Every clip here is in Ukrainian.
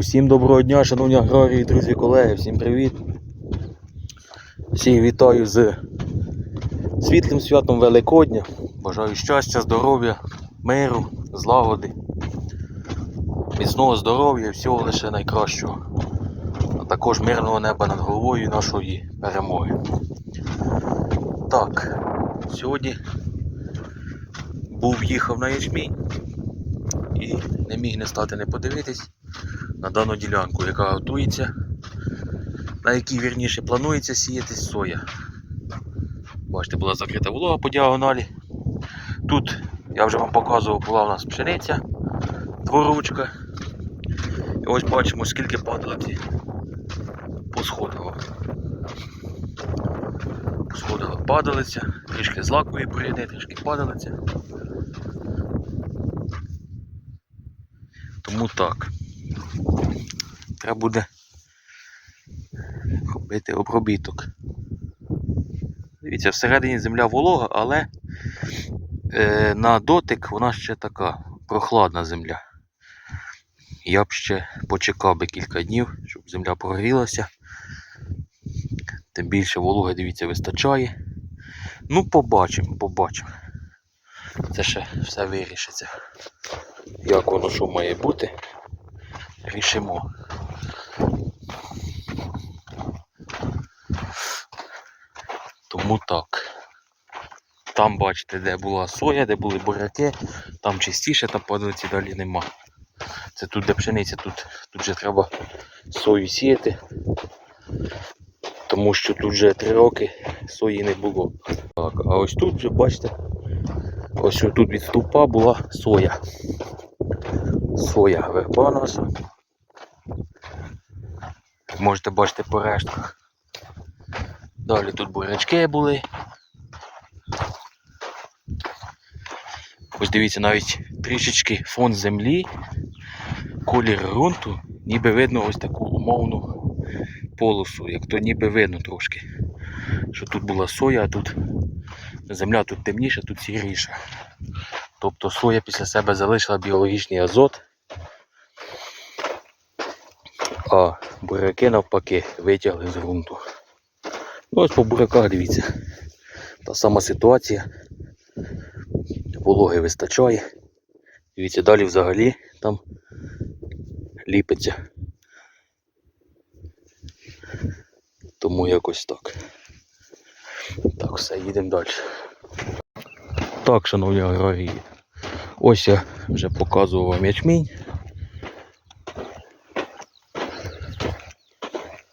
Усім доброго дня, шановні аграрії, друзі, колеги, всім привіт. Всіх вітаю з світлим святом Великодня. Бажаю щастя, здоров'я, миру, злагоди, міцного здоров'я і всього лише найкращого. А також мирного неба над головою нашої перемоги. Так, сьогодні був їхав на ячмінь і не міг не стати не подивитись на дану ділянку, яка готується, на якій вірніше планується сіяти соя. Бачите, була закрита волога по діагоналі. Тут я вже вам показував, була у нас пшениця, дворучка. І ось бачимо, скільки падалиці посходило. Посходила падалиця, трішки злакової буряни, трішки падалиця. Тому так. Треба буде робити обробіток. Дивіться, всередині земля волога, але е, на дотик вона ще така прохладна земля. Я б ще почекав би кілька днів, щоб земля прогрілася. Тим більше вологи, дивіться, вистачає. Ну, побачимо, побачимо. Це ще все вирішиться. Як воно що має бути, рішимо. Тому так. Там бачите, де була соя, де були буряки, там чистіше, там падалиці далі нема. Це тут де пшениця, тут, тут же треба сою сіяти. Тому що тут вже три роки сої не було. Так, а ось тут вже бачите, ось тут від стовпа була соя. Соя верба наша. Можете бачити по рештках. Далі тут бурячки були. Ось дивіться, навіть трішечки фон землі, колір ґрунту, ніби видно ось таку умовну полосу, як то ніби видно трошки. Що тут була соя, а тут земля тут темніша, тут сіріша. Тобто соя після себе залишила біологічний азот, а буряки навпаки витягли з ґрунту. Ну ось по буряках дивіться. Та сама ситуація. Вологи вистачає. Дивіться, далі взагалі там ліпиться. Тому якось так. Так, все, їдемо далі. Так, шановні аграрії. Ось я вже показував вам ячмінь.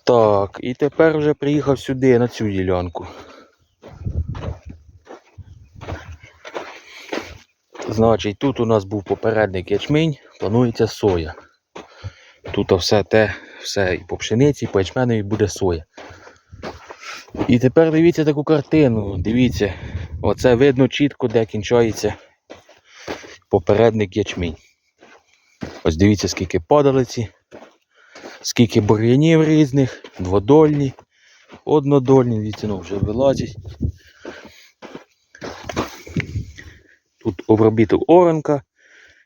Так, і тепер вже приїхав сюди, на цю ділянку. Значить, тут у нас був попередник ячмінь, планується соя. Тут все те, все і по пшениці, і по ячменові буде соя. І тепер дивіться таку картину. Дивіться, оце видно чітко, де кінчається попередник ячмінь. Ось дивіться, скільки падалиці, скільки бур'янів різних, дводольні, однодольні, дивіться, ну вже вилазять. Тут обробіток оранка,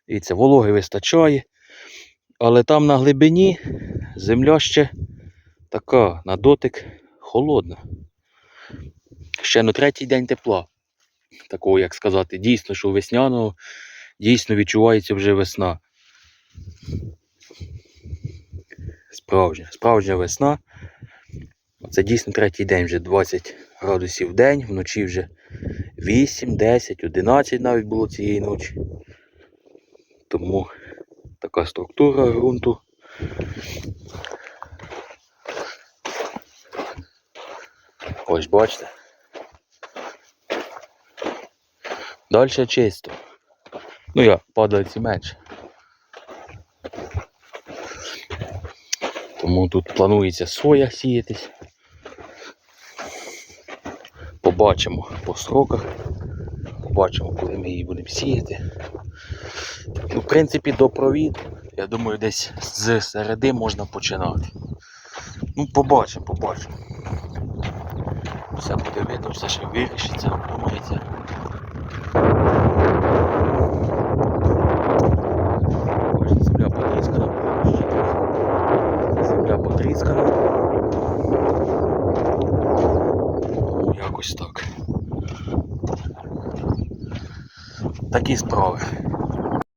дивіться, вологи вистачає. Але там на глибині земля ще така, на дотик холодна. Ще на третій день тепла. Такого, як сказати, дійсно, що весняного, дійсно відчувається вже весна. Справжня, справжня весна. Це дійсно третій день, вже 20 градусів в день, вночі вже 8, 10, 11 навіть було цієї ночі. Тому така структура ґрунту. Ось бачите. Далі чисто. Ну я падалиці менше. Тому тут планується соя сіятись. Побачимо по сроках. Побачимо, коли ми її будемо сіяти. Ну, в принципі, до провід, я думаю, десь з середи можна починати. Ну, побачимо, побачимо. Все буде видно, все ще вирішиться, обдумається. Бачите, земля подійська, нам ще трохи. бризкано. Якось так. Такі справи.